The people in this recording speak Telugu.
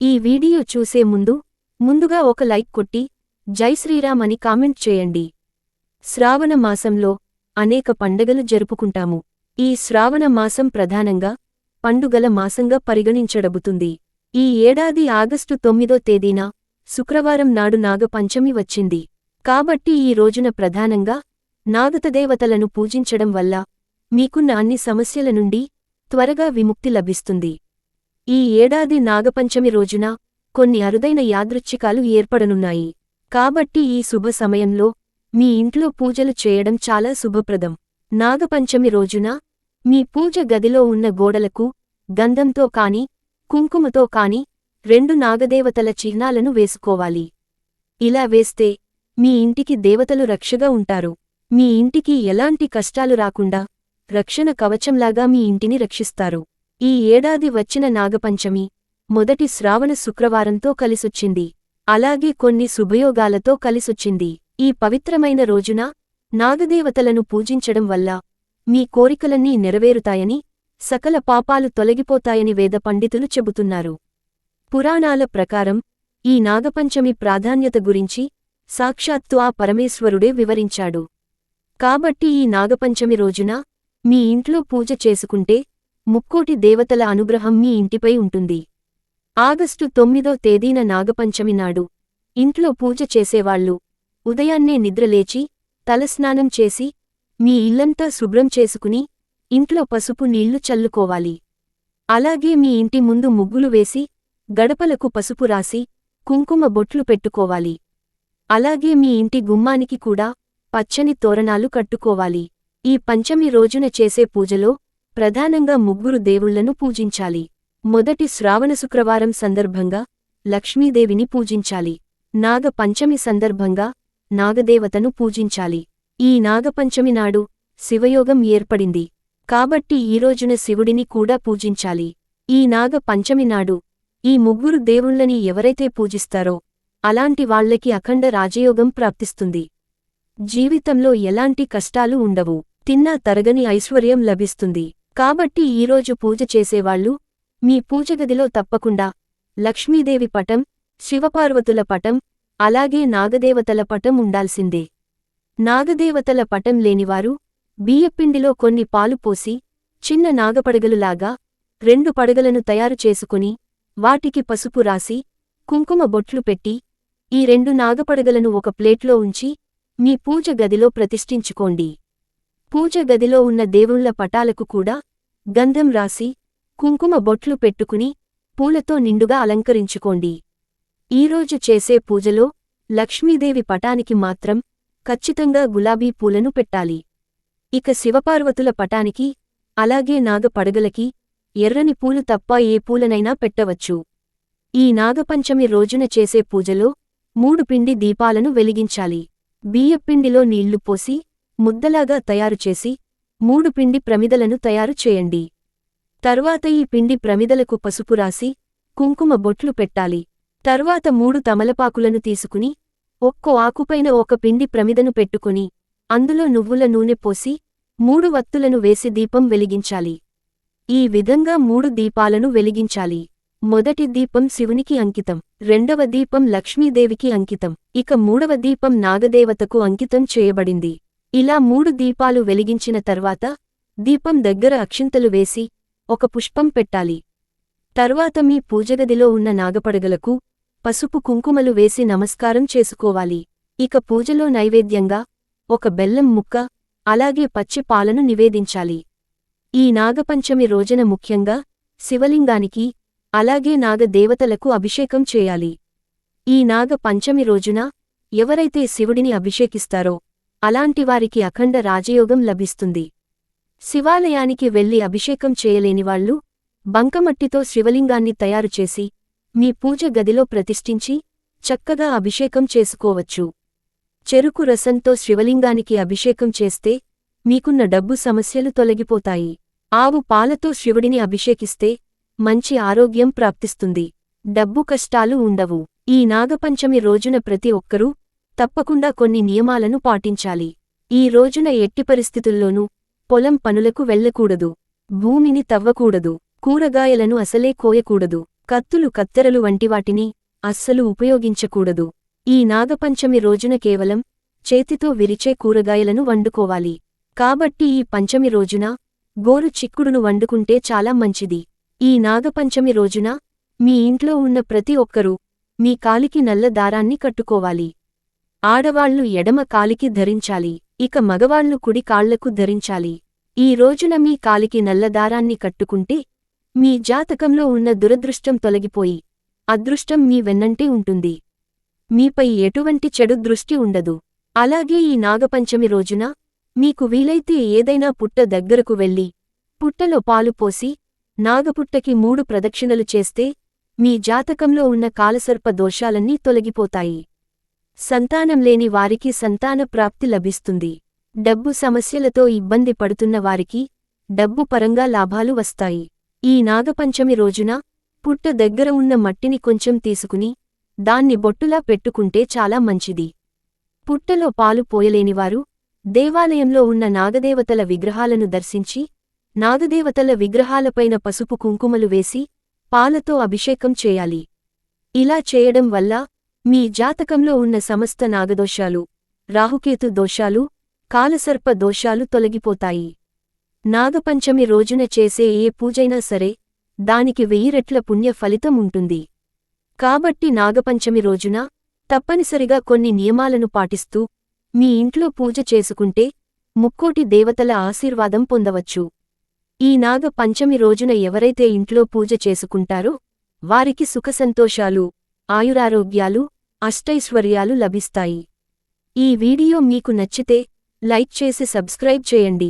ఈ వీడియో చూసే ముందు ముందుగా ఒక లైక్ కొట్టి జై శ్రీరామ్ అని కామెంట్ చేయండి. శ్రావణ మాసంలో అనేక పండగలు జరుపుకుంటాము. ఈ శ్రావణ మాసం ప్రధానంగా పండుగల మాసంగా పరిగణించడబుతుంది ఈ ఏడాది ఆగస్టు తొమ్మిదో తేదీన శుక్రవారం నాడు నాగపంచమి వచ్చింది. కాబట్టి ఈ రోజున ప్రధానంగా నాగతదేవతలను పూజించడం వల్ల మీకున్న అన్ని సమస్యల నుండి త్వరగా విముక్తి లభిస్తుంది. ఈ ఏడాది నాగపంచమి రోజున కొన్ని అరుదైన యాదృచ్ఛికాలు ఏర్పడనున్నాయి. కాబట్టి ఈ శుభ సమయంలో మీ ఇంట్లో పూజలు చేయడం చాలా శుభప్రదం. నాగపంచమి రోజున మీ పూజ గదిలో ఉన్న గోడలకు గంధంతో కాని కుంకుమతో కాని రెండు నాగదేవతల చిహ్నాలను వేసుకోవాలి. ఇలా వేస్తే మీ ఇంటికి దేవతలు రక్షగా ఉంటారు. మీ ఇంటికి ఎలాంటి కష్టాలు రాకుండా రక్షణ కవచంలాగా మీ ఇంటిని రక్షిస్తారు. ఈ ఏడాది వచ్చిన నాగపంచమి మొదటి శ్రావణ శుక్రవారంతో కలిసొచ్చింది. అలాగే కొన్ని శుభయోగాలతో కలిసొచ్చింది. ఈ పవిత్రమైన రోజున నాగదేవతలను పూజించడం వల్ల మీ కోరికలన్నీ నెరవేరుతాయని సకల పాపాలు తొలగిపోతాయని వేద పండితులు చెబుతున్నారు. పురాణాల ప్రకారం ఈ నాగపంచమి ప్రాధాన్యత గురించి సాక్షాత్తు ఆ పరమేశ్వరుడే వివరించాడు. కాబట్టి ఈ నాగపంచమి రోజున మీ ఇంట్లో పూజ చేసుకుంటే ముక్కోటి దేవతల అనుగ్రహం మీ ఇంటిపై ఉంటుంది. ఆగస్టు తొమ్మిదో తేదీన నాగపంచమి నాడు ఇంట్లో పూజ చేసేవాళ్ళు ఉదయాన్నే నిద్రలేచి తలస్నానం చేసి మీ ఇల్లంతా శుభ్రం చేసుకుని ఇంట్లో పసుపు నీళ్ళు చల్లుకోవాలి. అలాగే మీ ఇంటి ముందు ముగ్గులు వేసి గడపలకు పసుపు రాసి కుంకుమ బొట్లు పెట్టుకోవాలి. అలాగే మీ ఇంటి గుమ్మానికి కూడా పచ్చని తోరణాలు కట్టుకోవాలి. ఈ పంచమి రోజున చేసే పూజలో ప్రధానంగా ముగ్గురు దేవుళ్ళను పూజించాలి. మొదటి శ్రావణ శుక్రవారం సందర్భంగా లక్ష్మీదేవిని పూజించాలి. నాగ పంచమి సందర్భంగా నాగదేవతను పూజించాలి. ఈ నాగపంచమి నాడు శివయోగం ఏర్పడింది. కాబట్టి ఈ రోజున శివుడిని కూడా పూజించాలి. ఈ నాగ పంచమి నాడు ఈ ముగ్గురు దేవుళ్ళని ఎవరైతే పూజిస్తారో అలాంటి వాళ్ళకి అఖండ రాజయోగం ప్రాప్తిస్తుంది. జీవితంలో ఎలాంటి కష్టాలు ఉండవు. తిన్నా తరగని ఐశ్వర్యం లభిస్తుంది. కాబట్టి ఈరోజు పూజ చేసేవాళ్ళు మీ పూజగదిలో తప్పకుండా లక్ష్మీదేవి పటం శివపార్వతుల పటం అలాగే నాగదేవతల పటం ఉండాల్సిందే. నాగదేవతల పటం లేనివారు బియ్యపిండిలో కొన్ని పాలు పోసి చిన్న నాగపడగలులాగా రెండు పడగలను తయారు చేసుకుని వాటికి పసుపు రాసి కుంకుమ బొట్లు పెట్టి ఈ రెండు నాగపడగలను ఒక ప్లేట్లో ఉంచి మీ పూజ గదిలో ప్రతిష్ఠించుకోండి. పూజ గదిలో ఉన్న దేవుళ్ళ పటాలకు కూడా గంధం రాసి కుంకుమ బొట్లు పెట్టుకుని పూలతో నిండుగా అలంకరించుకోండి. ఈరోజు చేసే పూజలో లక్ష్మీదేవి పటానికి మాత్రం ఖచ్చితంగా గులాబీ పూలను పెట్టాలి. ఇక శివపార్వతుల పటానికి అలాగే నాగపడగలకి ఎర్రని పూలు తప్ప ఏ పూలనైనా పెట్టవచ్చు. ఈ నాగపంచమి రోజున చేసే పూజలో మూడు పిండి దీపాలను వెలిగించాలి. బియ్యపిండిలో నీళ్ళు పోసి ముద్దలాగా తయారుచేసి మూడు పిండి ప్రమిదలను తయారు చేయండి. తర్వాత ఈ పిండి ప్రమిదలకు పసుపు రాసి కుంకుమ బొట్లు పెట్టాలి. తర్వాత మూడు తమలపాకులను తీసుకుని ఒక్కో ఆకుపైన ఒక పిండి ప్రమిదను పెట్టుకుని అందులో నువ్వుల నూనె పోసి మూడు వత్తులను వేసి దీపం వెలిగించాలి. ఈ విధంగా మూడు దీపాలను వెలిగించాలి. మొదటి దీపం శివునికి అంకితం రెండవ దీపం లక్ష్మీదేవికి అంకితం. ఇక మూడవ దీపం నాగదేవతకు అంకితం చేయబడింది. ఇలా మూడు దీపాలు వెలిగించిన తర్వాత దీపం దగ్గర అక్షింతలు వేసి ఒక పుష్పం పెట్టాలి. తర్వాత మీ పూజగదిలో ఉన్న నాగపడగలకు పసుపు కుంకుమలు వేసి నమస్కారం చేసుకోవాలి. ఇక పూజలో నైవేద్యంగా ఒక బెల్లం ముక్క అలాగే పచ్చి పాలను నివేదించాలి. ఈ నాగపంచమి రోజున ముఖ్యంగా శివలింగానికి అలాగే నాగదేవతలకు అభిషేకం చేయాలి. ఈ నాగ పంచమి రోజున ఎవరైతే శివుడిని అభిషేకిస్తారో అలాంటివారికి అఖండ రాజయోగం లభిస్తుంది. శివాలయానికి వెళ్ళి అభిషేకం చేయలేనివాళ్ళు బంకమట్టితో శివలింగాన్ని తయారుచేసి మీ పూజ గదిలో ప్రతిష్ఠించి చక్కగా అభిషేకం చేసుకోవచ్చు. చెరుకు రసంతో శివలింగానికి అభిషేకం చేస్తే మీకున్న డబ్బు సమస్యలు తొలగిపోతాయి. ఆవు పాలతో శివుడిని అభిషేకిస్తే మంచి ఆరోగ్యం ప్రాప్తిస్తుంది. డబ్బు కష్టాలు ఉండవు. ఈ నాగపంచమి రోజున ప్రతి ఒక్కరూ తప్పకుండా కొన్ని నియమాలను పాటించాలి. ఈ రోజున ఎట్టి పరిస్థితుల్లోనూ పొలం పనులకు వెళ్ళకూడదు. భూమిని తవ్వకూడదు. కూరగాయలను అసలే కోయకూడదు. కత్తులు కత్తెరలు వంటివాటిని అస్సలు ఉపయోగించకూడదు. ఈ నాగపంచమి రోజున కేవలం చేతితో విరిచే కూరగాయలను వండుకోవాలి. కాబట్టి ఈ పంచమి రోజున గోరు చిక్కుడును వండుకుంటే చాలా మంచిది. ఈ నాగపంచమి రోజున మీ ఇంట్లో ఉన్న ప్రతి ఒక్కరూ మీ కాలికి నల్ల దారాన్ని కట్టుకోవాలి. ఆడవాళ్ళు ఎడమ కాలికి ధరించాలి ఇక మగవాళ్ళు కుడి కాళ్ళకు ధరించాలి. ఈ రోజున మీ కాలికి నల్లదారాన్ని కట్టుకుంటే మీ జాతకంలో ఉన్న దురదృష్టం తొలగిపోయి అదృష్టం మీ వెన్నంటే ఉంటుంది. మీపై ఎటువంటి చెడు దృష్టి ఉండదు. అలాగే ఈ నాగపంచమి రోజున మీకు వీలైతే ఏదైనా పుట్ట దగ్గరకు వెళ్ళి పుట్టలో పాలు పోసి నాగపుట్టకి మూడు ప్రదక్షిణలు చేస్తే మీ జాతకంలో ఉన్న కాలసర్ప దోషాలన్నీ తొలగిపోతాయి. సంతానం లేని వారికి సంతాన ప్రాప్తి లభిస్తుంది. డబ్బు సమస్యలతో ఇబ్బంది పడుతున్న వారికి డబ్బు పరంగా లాభాలు వస్తాయి. ఈ నాగపంచమి రోజున పుట్ట దగ్గర ఉన్న మట్టిని కొంచెం తీసుకుని దాన్ని బొట్టులా పెట్టుకుంటే చాలా మంచిది. పుట్టలో పాలు పోయలేనివారు దేవాలయంలో ఉన్న నాగదేవతల విగ్రహాలను దర్శించి నాగదేవతల విగ్రహాలపైన పసుపు కుంకుమలు వేసి పాలతో అభిషేకం చేయాలి. ఇలా చేయడం వల్ల మీ జాతకంలో ఉన్న సమస్త నాగదోషాలు రాహుకేతు దోషాలు కాలసర్ప దోషాలు తొలగిపోతాయి. నాగపంచమి రోజున చేసే ఏ పూజైనా సరే దానికి వెయ్యి రెట్ల పుణ్య ఫలితం ఉంటుంది. కాబట్టి నాగపంచమి రోజున తప్పనిసరిగా కొన్ని నియమాలను పాటిస్తూ మీ ఇంట్లో పూజ చేసుకుంటే ముక్కోటి దేవతల ఆశీర్వాదం పొందవచ్చు. ఈ నాగ పంచమి రోజున ఎవరైతే ఇంట్లో పూజ చేసుకుంటారో వారికి సుఖసంతోషాలు ఆయురారోగ్యాలు అష్టైశ్వర్యాలు లభిస్తాయి. ఈ వీడియో మీకు నచ్చితే లైక్ చేసి సబ్స్క్రైబ్ చేయండి.